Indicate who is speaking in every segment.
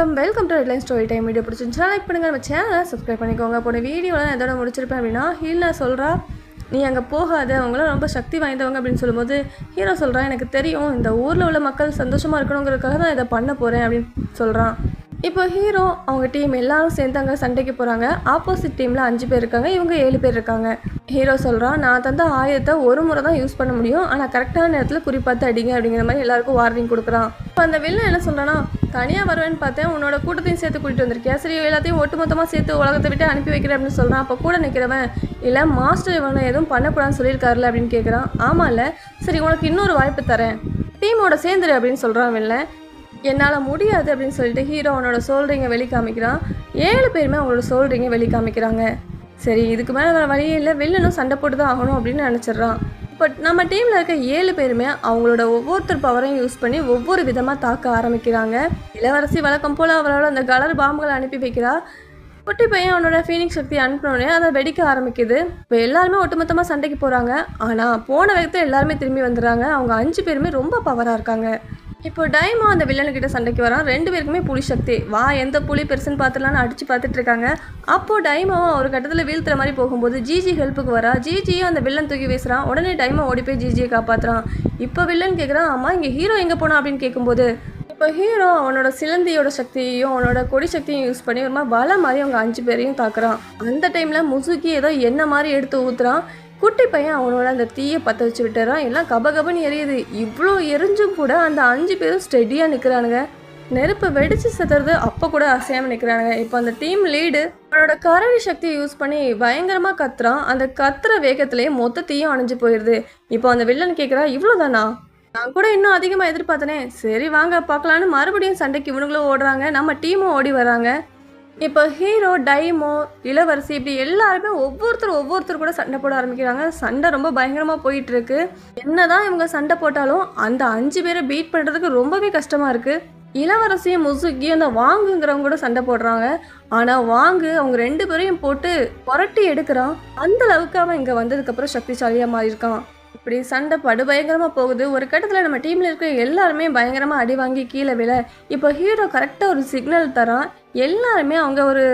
Speaker 1: வணக்கம். Welcome to headline story time video பிடிச்சிருந்துச்சுன்னா like பண்ணுங்கள் நம்ம சேனலை சப்ஸ்கிரைப் பண்ணிக்கோங்க. போன வீடியோவில் நான் எதோட முடிச்சிருப்பேன் அப்படின்னா ஹீல்னா சொல்கிறா நீ அங்கே போகாத. அவங்களாம் ரொம்ப சக்தி வாய்ந்தவங்க அப்படின்னு சொல்லும்போது ஹீரோ சொல்கிறான் எனக்கு தெரியும். இந்த ஊரில் உள்ள மக்கள் சந்தோஷமாக இருக்கணுங்கிறதுக்காக தான் இதை பண்ண போகிறேன் அப்படின்னு சொல்கிறான் இப்போ ஹீரோ அவங்க டீம் எல்லாரும் சேர்ந்து அங்கே சண்டைக்கு போகிறாங்க ஆப்போசிட் டீமில் அஞ்சு பேர் இருக்காங்க. இவங்க ஏழு பேர் இருக்காங்க. ஹீரோ சொல்கிறான் நான் தந்த ஆயுதத்தை ஒரு முறை தான் யூஸ் பண்ண முடியும். ஆனால் கரெக்டான நேரத்தில் குறிப்பாத்து அடிங்க அப்படிங்கிற மாதிரி எல்லாருக்கும் வார்னிங் கொடுக்குறான். இப்போ அந்த வில்லன் என்ன சொல்கிறான்னா தனியாக வருவேன்னு பார்த்தேன். உன்னோட கூட்டத்தையும் சேர்த்து கூட்டிகிட்டு வந்திருக்கியா? சரி எல்லாத்தையும் ஒட்டுமொத்தமாக சேர்த்து உலகத்தை விட்டு அனுப்பி வைக்கிறேன் அப்படின்னு சொல்கிறான் அப்போ கூட நிற்கிறவன் இல்லை மாஸ்டர் இவனை எதுவும் பண்ணக்கூடாதுன்னு சொல்லியிருக்காருல அப்படின்னு கேட்குறான் ஆமாம்ல சரி உனக்கு இன்னொரு வாய்ப்பு தரேன். டீமோட சேர்ந்துரு அப்படின்னு சொல்கிறான் வெளில என்னால் முடியாது அப்படின்னு சொல்லிட்டு ஹீரோ அவனோட சோல்ரிங்கை வெளி காமிக்கிறான் ஏழு பேருமே அவங்களோட சோல்ரிங்கை வெளி காமிக்கிறாங்க சரி இதுக்கு மேலே வேறு வழியே இல்லை. வில்லனும் சண்டை போட்டு தான் ஆகணும் அப்படின்னு நினச்சிட்றான். பட் நம்ம டீமில் இருக்க ஏழு பேருமே அவங்களோட ஒவ்வொருத்தர் பவரையும் யூஸ் பண்ணி ஒவ்வொரு விதமாக தாக்க ஆரம்பிக்கிறாங்க. இளவரசி வழக்கம் போல் அவரோட அந்த கலர் பாம்புகளை அனுப்பி வைக்கிறா. குட்டி பையன் அவனோட ஃபீனிக்ஸ் சக்தி அனுப்பினோடனே அதை வெடிக்க ஆரம்பிக்குது. இப்போ எல்லாருமே ஒட்டுமொத்தமாக சண்டைக்கு போகிறாங்க ஆனால் போன வேகத்தில் எல்லாருமே திரும்பி வந்துடுறாங்க. அவங்க அஞ்சு பேருமே ரொம்ப பவராக இருக்காங்க. இப்போ டைமோ அந்த வில்லனுக்கிட்ட சண்டைக்கு வரான். ரெண்டு பேருக்குமே புலி சக்தி. வா எந்த புலி பெருசுன்னு பார்த்துலான்னு அடிச்சு பார்த்துட்டு இருக்காங்க. அப்போ டைமோ ஒரு கட்டத்தில் வீழ்த்துற மாதிரி போகும்போது ஜிஜி ஹெல்ப்புக்கு வரா. ஜிஜியும் அந்த வில்லன் தூக்கி வீசுறான். உடனே டைமோ ஓடி போய் ஜிஜியை காப்பாற்றுறான் இப்போ வில்லன் கேட்குறான் அம்மா இங்கே ஹீரோ எங்கே போனா? அப்படின்னு கேட்கும்போது இப்போ ஹீரோ அவனோட சிலந்தியோட சக்தியையும் அவனோட கொடி சக்தியும் யூஸ் பண்ணி ஒரு மாதிரி வலை மாதிரி அவங்க அஞ்சு பேரையும் தாக்குறான். அந்த டைமில் முசுகி ஏதோ என்ன மாதிரி எடுத்து ஊத்துறான். குட்டி பையன் அவனோட அந்த தீயை பற்ற வச்சு விட்டுறான். எல்லாம் கபகபன்னு எரியுது. இவ்வளோ எரிஞ்சும் கூட அந்த அஞ்சு பேரும் ஸ்டெடியாக நிற்கிறானுங்க நெருப்பு வெடிச்சு செத்துறது அப்போ கூட அசையாமல் நிற்கிறானுங்க இப்போ அந்த டீம் லீடு அவனோட கரடி சக்தியை யூஸ் பண்ணி பயங்கரமாக கத்துறான். அந்த கத்துற வேகத்திலேயே மொத்த தீயும் அணைஞ்சு போயிடுது இப்போ அந்த வில்லன் கேட்குறா இவ்வளோதானா நான் கூட இன்னும் அதிகமாக எதிர்பார்த்தனே. சரி வாங்க பார்க்கலான்னு மறுபடியும் சண்டைக்கு இவனுங்களும் ஓடுறாங்க. நம்ம டீமும் ஓடி வராங்க இப்போ ஹீரோ டைமோ இளவரசி இப்படி எல்லாருமே ஒவ்வொருத்தர் ஒவ்வொருத்தர் கூட சண்டை போட ஆரம்பிக்கிறாங்க. சண்டை ரொம்ப பயங்கரமாக போயிட்டு இருக்கு என்னதான் இவங்க சண்டை போட்டாலும் அந்த அஞ்சு பேரை பீட் பண்ணுறதுக்கு ரொம்பவே கஷ்டமாக இருக்கு. இளவரசியும் முசுக்கி அந்த வாங்குங்கிறவங்க கூட சண்டை போடுறாங்க. ஆனால் வாங்கு அவங்க ரெண்டு பேரையும் போட்டு புரட்டி எடுக்கிறான். அந்த அளவுக்கு அவன் இங்கே வந்ததுக்கப்புறம் சக்திசாலியாக மாறியிருக்கான். இப்படி சண்டை படு பயங்கரமாக போகுது. ஒரு கட்டத்தில் நம்ம டீமில் இருக்க எல்லாருமே பயங்கரமாக அடி வாங்கி கீழே விழ இப்போ ஹீரோ கரெக்டாக ஒரு சிக்னல் தரான். எல்லாருமே அவங்க ஒரு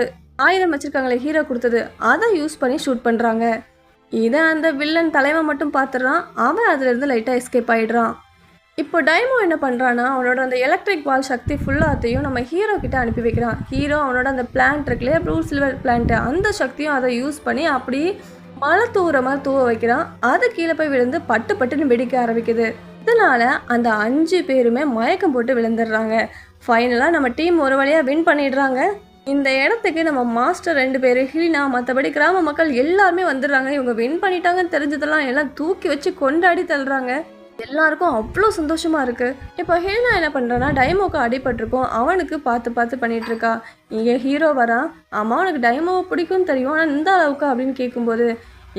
Speaker 1: ஆயுதம் வச்சுருக்காங்களே ஹீரோ கொடுத்தது. அதை யூஸ் பண்ணி ஷூட் பண்ணுறாங்க இதை அந்த வில்லன் தலைவன் மட்டும் பார்த்துடுறான் அவன் அதுலேருந்து லைட்டாக எஸ்கேப் ஆகிடுறான் இப்போ டைமோ என்ன பண்ணுறான்னா அவனோட அந்த எலக்ட்ரிக் பால் சக்தி ஃபுல்லாத்தையும் நம்ம ஹீரோ கிட்ட அனுப்பி வைக்கிறான். ஹீரோ அவனோட அந்த பிளான்ட் இருக்குல்லையா ப்ளூ சில்வர் பிளான்ட்டு அந்த சக்தியும் அதை யூஸ் பண்ணி அப்படியே மழை தூவுற மாதிரி தூவ வைக்கிறான். அது கீழே போய் விழுந்து பட்டு பட்டுன்னு வெடிக்க ஆரம்பிக்குது. இதனால அந்த அஞ்சு பேருமே மயக்கம் போட்டு விழுந்துடுறாங்க. ஃபைனலாக நம்ம டீம் ஒரு வழியாக வின் பண்ணிடுறாங்க. இந்த இடத்துக்கு நம்ம மாஸ்டர் ரெண்டு பேர் ஹிலினா மற்றபடி கிராம மக்கள் எல்லாருமே வந்துடுறாங்க. இவங்க வின் பண்ணிட்டாங்கன்னு தெரிஞ்சதெல்லாம் எல்லாம் தூக்கி வச்சு கொண்டாடி தள்ளுறாங்க. எல்லாருக்கும் அவ்வளோ சந்தோஷமா இருக்கு. இப்போ ஹீனா என்ன பண்ணுறான்னா டைமோக்கு அடிபட்டிருக்கோம். அவனுக்கு பார்த்து பார்த்து பண்ணிட்டு இருக்கா. இங்கே ஹீரோ வரான் ஆமாம் அவனுக்கு டைமோவை பிடிக்கும்னு தெரியும். ஆனால் இந்த அளவுக்கு அப்படின்னு கேட்கும்போது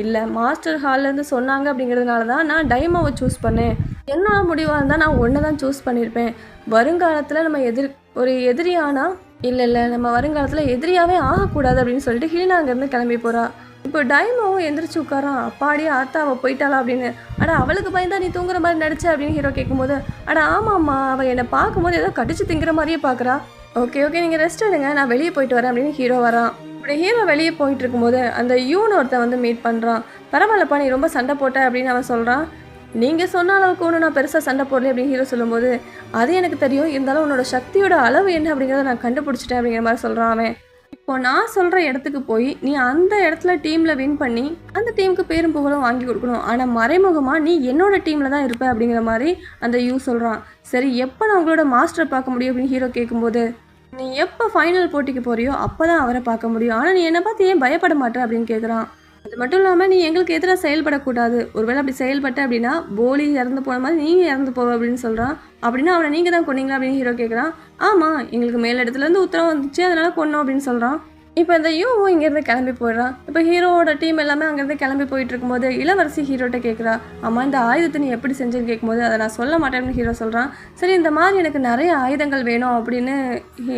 Speaker 1: இல்லை மாஸ்டர் ஹால்லேருந்து சொன்னாங்க அப்படிங்கிறதுனால தான் நான் டைமோவை சூஸ் பண்ணேன். என்னோட முடிவாக இருந்தால் நான் ஒன்று தான் சூஸ் பண்ணியிருப்பேன் வருங்காலத்தில் நம்ம எதிர் ஒரு எதிரியானா? இல்லை இல்லை நம்ம வருங்காலத்தில் எதிரியாவே ஆகக்கூடாது அப்படின்னு சொல்லிட்டு ஹீனா அங்கேருந்து கிளம்பி போகிறா இப்போ டைமாவும் எந்திரிச்சு உட்காரான் அப்பாடியே ஆத்தா அவள் போயிட்டாளா அப்படின்னு. அட அவளுக்கு பயந்தா நீ தூங்குற மாதிரி நடிச்ச அப்படின்னு ஹீரோ கேட்கும்போது அட ஆமாம்மா அவள் என்னை பார்க்கும்போது ஏதோ கடிச்சு திங்கிற மாதிரியே பார்க்குறா. ஓகே ஓகே நீங்கள் ரெஸ்ட் எடுங்க நான் வெளியே போயிட்டு வரேன் அப்படின்னு ஹீரோ வரான் இப்படி ஹீரோ வெளியே போயிட்டு இருக்கும்போது அந்த யூன் ஒருத்தன் வந்து மீட் பண்ணுறான் பரவாயில்லப்பா நீ ரொம்ப சண்டை போட்ட அப்படின்னு அவன் சொல்கிறான் நீங்கள் சொன்ன அளவுக்கு ஒன்று நான் பெருசாக சண்டை போடல அப்படின்னு ஹீரோ சொல்லும்போது அது எனக்கு தெரியும் இருந்தாலும் உன்னோட சக்தியோட அளவு என்ன அப்படிங்கிறத நான் கண்டுபிடிச்சிட்டேன் அப்படிங்கிற மாதிரி சொல்கிறான் அவன். இப்போ நான் சொல்கிற இடத்துக்கு போய் நீ அந்த இடத்துல டீமில் வின் பண்ணி அந்த டீமுக்கு பேரும் புகழும் வாங்கி கொடுக்கணும். ஆனால் மறைமுகமாக நீ என்னோட டீமில் தான் இருப்ப அப்படிங்கிற மாதிரி அந்த யூ சொல்கிறான் சரி எப்போ நான் உங்களோட மாஸ்டரை பார்க்க முடியும் அப்படின்னு ஹீரோ கேட்கும்போது நீ எப்போ ஃபைனல் போட்டிக்கு போறியோ அப்போ தான் அவரை பார்க்க முடியும். ஆனால் நீ என்னை பார்த்து ஏன் பயப்பட மாட்டே? அப்படின்னு கேட்குறான் அது மட்டும் இல்லாமல் நீ எங்களுக்கு எதிராக செயல்படக்கூடாது. ஒருவேளை அப்படி செயல்பட்ட அப்படின்னா போலி இறந்து போன மாதிரி நீங்கள் இறந்து போவ அப்படின்னு சொல்கிறான் அப்படின்னா அவனை நீங்கள் தான் கொன்னீங்களா அப்படின்னு ஹீரோ கேட்குறான் ஆமாம் எங்களுக்கு மேலிடத்துலேருந்து உத்தரவு வந்துச்சு அதனால கொன்னோம் அப்படின்னு சொல்கிறான் இப்போ இந்த யூவும் இங்கேருந்து கிளம்பி போயிடுறான் இப்போ ஹீரோவோட டீம் எல்லாமே அங்கேருந்து கிளம்பி போயிட்டு இருக்கும்போது இளவரசி ஹீரோட்ட கேட்குறா அம்மா இந்த ஆயுதத்தை நீ எப்படி செஞ்சேன்னு கேட்கும்போது அதை நான் சொல்ல மாட்டேன்னு ஹீரோ சொல்கிறான் சரி இந்த மாதிரி எனக்கு நிறைய ஆயுதங்கள் வேணும் அப்படின்னு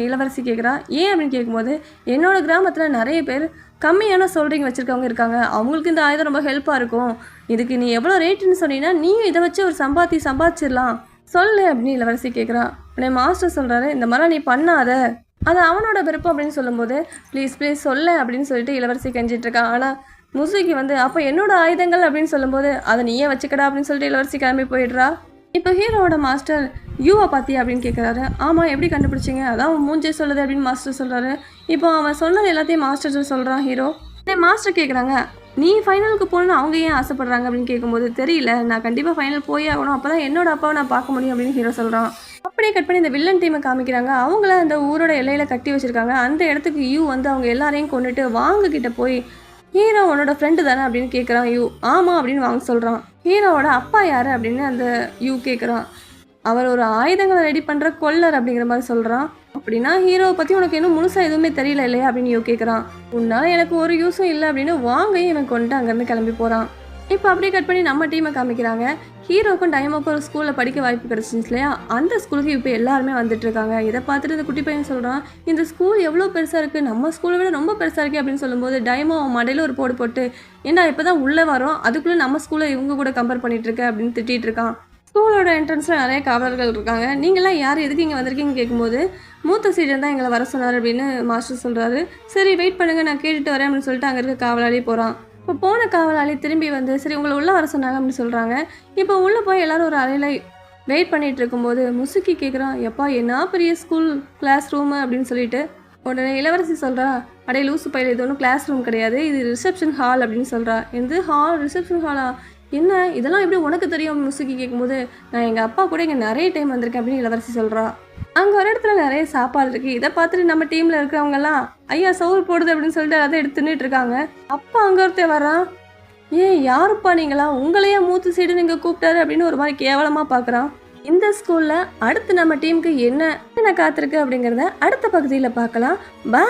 Speaker 1: இளவரசி கேட்குறா ஏன் அப்படின்னு கேட்கும்போது என்னோடய கிராமத்தில் நிறைய பேர் கம்மியான சோல்டிங் வச்சுருக்கவங்க இருக்காங்க. அவங்களுக்கு இந்த ஆயுதம் ரொம்ப ஹெல்ப்பாக இருக்கும். இதுக்கு நீ எவ்வளோ ரேட்டுன்னு சொன்னீங்கன்னா நீயும் இதை வச்சு ஒரு சம்பாத்தி சம்பாதிச்சிடலாம். சொல்லு அப்படின்னு இளவரசி கேட்குறா உடனே மாஸ்டர் சொல்கிறாரு இந்த மாதிரிலாம் நீ பண்ணாத. அது அவனோட விருப்பம் அப்படின்னு சொல்லும்போது ப்ளீஸ் ப்ளீஸ் சொல்ல அப்படின்னு சொல்லிட்டு இளவரசி கெஞ்சிட்ருக்கான் ஆனால் முசுகி வந்து அப்போ என்னோட ஆயுதங்கள் அப்படின்னு சொல்லும்போது அதை நீயே வச்சுக்கடா அப்படின்னு சொல்லிட்டு இளவரசி கிளம்பி போயிடுறா. இப்போ ஹீரோவோட மாஸ்டர் யூவை பார்த்தி அப்படின்னு கேட்குறாரு ஆமாம் எப்படி கண்டுபிடிச்சிங்க? அதான் அவன் மூஞ்சே சொல்லுது அப்படின்னு மாஸ்டர் சொல்கிறாரு இப்போ அவன் சொன்னது எல்லாத்தையும் மாஸ்டர் சொல்கிறான் ஹீரோ. மாஸ்டர் கேட்குறாங்க நீ ஃபைனலுக்கு போகணும்னு அவங்க ஏன் ஆசைப்படுறாங்க? அப்படின்னு கேட்கும்போது தெரியல. நான் கண்டிப்பாக ஃபைனல் போய் ஆகணும். அப்போ தான் என்னோட அப்பாவை நான் பார்க்க முடியும் அப்படின்னு ஹீரோ சொல்கிறான் அப்படியே கட் பண்ணி இந்த வில்லன் டீமை காமிக்கிறாங்க. அவங்கள அந்த ஊரோட எல்லையில் கட்டி வச்சுருக்காங்க. அந்த இடத்துக்கு யூ வந்து அவங்க எல்லாரையும் கொண்டுட்டு வாங்க கிட்ட போய் ஹீரோ உன்னோட ஃப்ரெண்டு தானே? அப்படின்னு கேட்குறான் யூ ஆமாம் அப்படின்னு வாங்க சொல்கிறான் ஹீரோவோட அப்பா யார் அப்படின்னு அந்த யூ கேட்குறான் அவர் ஒரு ஆயுதங்களை ரெடி பண்ணுற கொல்லர் அப்படிங்கிற மாதிரி சொல்கிறான் அப்படின்னா ஹீரோவை பற்றி உனக்கு இன்னும் முழுசாக எதுவுமே தெரியல இல்லையா? அப்படின்னு யூ கேட்குறான் உன்னால் எனக்கு ஒரு யூஸும் இல்லை அப்படின்னு வாங்கையும் எனக்கு கொண்டு அங்கேருந்து கிளம்பி போகிறான் இப்போ அப்படியே கட் பண்ணி நம்ம டீமை காமிக்கிறாங்க. ஹீரோக்கும் டைமுக்கும் ஒரு ஸ்கூலில் படிக்க வாய்ப்பு கிடச்சிச்சு இல்லையா? அந்த ஸ்கூலுக்கு இப்போ எல்லாருமே வந்துட்டு இருக்காங்க இதை பார்த்துட்டு இந்த குட்டி பையன் சொல்கிறான் இந்த ஸ்கூல் எவ்வளோ பெருசாக இருக்குது நம்ம ஸ்கூலை விட ரொம்ப பெருசாக இருக்கே அப்படின்னு சொல்லும்போது டைமோ அவன் ஒரு போடு போட்டு ஏன்னா இப்போ தான் உள்ளே வரோம்? அதுக்குள்ளே நம்ம ஸ்கூலை இவங்க கூட கம்பேர் பண்ணிட்டு இருக்க? அப்படின்னு திட்டிகிட்டு இருக்கான். ஸ்கூலோட என்ட்ரன்ஸில் நிறைய காவலர்கள் இருக்காங்க. நீங்களாம் யார் எதுக்கு இங்கே வந்திருக்கீங்க கேட்கும்போது மூத்த சீடன் தான் எங்களை வர சொன்னார் அப்படின்னு மாஸ்டர் சொல்கிறாரு சரி வெயிட் பண்ணுங்கள் நான் கேட்டுட்டு வரேன் அப்படின்னு சொல்லிட்டு அங்கே இருக்க காவலாளி போகிறான் இப்போ போன காவலாளி திரும்பி வந்து சரி உங்களை உள்ளே வர சொன்னாங்க அப்படின்னு சொல்கிறாங்க இப்போ உள்ளே போய் எல்லாரும் ஒரு அலையில் வெயிட் பண்ணிகிட்டு இருக்கும்போது முசுக்கி கேட்குறான் எப்பா என்ன பெரிய ஸ்கூல் கிளாஸ் ரூமு அப்படின்னு சொல்லிட்டு? உடனே இளவரசி சொல்கிறா அடே லூசு பையில இது ஒன்றும் கிளாஸ் ரூம் கிடையாது. இது ரிசப்ஷன் ஹால் அப்படின்னு சொல்கிறா எந்த ஹால் ரிசப்ஷன் ஹாலா என்ன? இதெல்லாம் எப்படி உனக்கு தெரியும்? முசுக்கி கேட்கும்போது நான் எங்கள் அப்பா கூட இங்கே நிறைய டைம் வந்திருக்கேன் அப்படின்னு இளவரசி சொல்கிறா அங்கே ஒரு இடத்துல நிறைய சாப்பாடு இருக்குது இதை பார்த்துட்டு நம்ம டீமில் இருக்கிறவங்கலாம் ஐயா சோறு போடுது அப்படின்னு சொல்லிட்டு அதை எடுத்துன்னுட்டு இருக்காங்க. அப்போ அங்கே ஒருத்தர் வர்றான். ஏன் யாருப்பா நீங்களா உங்களையே மூத்து சைடு நீங்கள் கூப்பிட்டாரு அப்படின்னு ஒரு மாதிரி கேவலமாக பார்க்குறான். இந்த ஸ்கூலில் அடுத்து நம்ம டீமுக்கு என்ன என்ன காத்திருக்கு அப்படிங்கிறத அடுத்த பகுதியில் பார்க்கலாம். பா